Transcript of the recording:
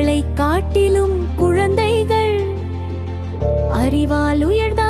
பெண்களை காட்டிலும் குழந்தைகள் அறிவால் உயர்ந்தார்